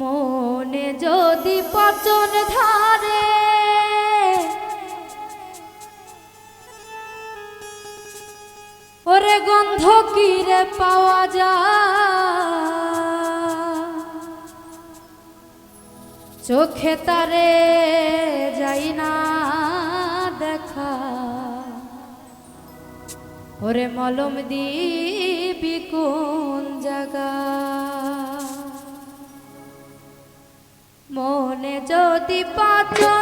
মনে যদি পচন ধারে, ওরে গন্ধ কিরে পাওয়া যায়? চোখে তারে যাই না দেখা। ওরে মলম দিবি কোন জায়গা যদি পাচন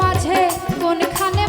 মাঝে কোনখানে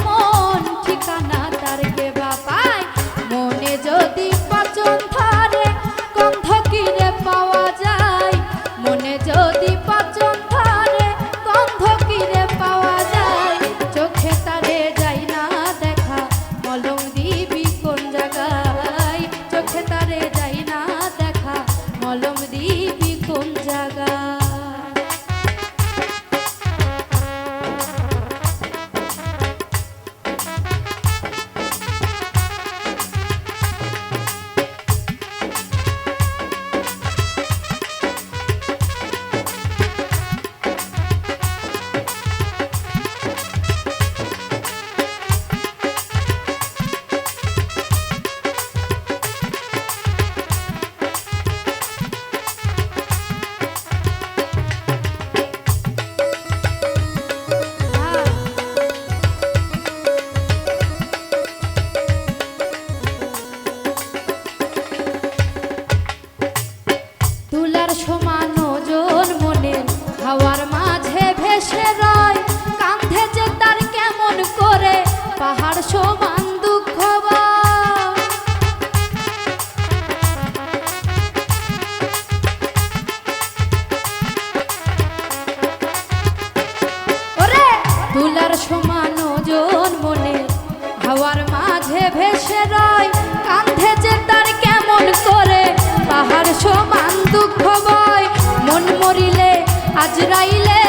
মরিলে আজরাইলে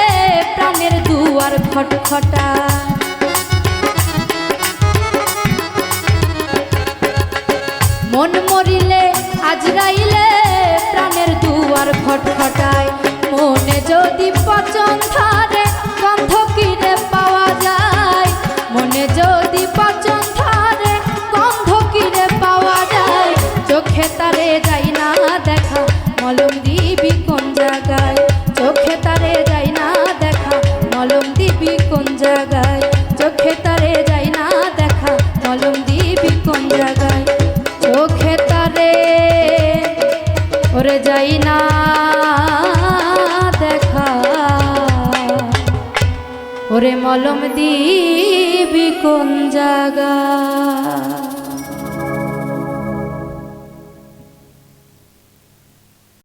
প্রাণের দুয়ার খটখটা। মন মরিলে আজরাইলে প্রাণের দুয়ার খটখটায়। মনে যদি পচন ধারে গন্ধ কিরে পাওয়া যায়, মনে যদি পচন জায়গায় চোখে তারে যাই না দেখা, মলম দিবি কোন জায়গায় চোখে তারে ওরে যাই না দেখা। ওরে মলম দিবি কোন জায়গা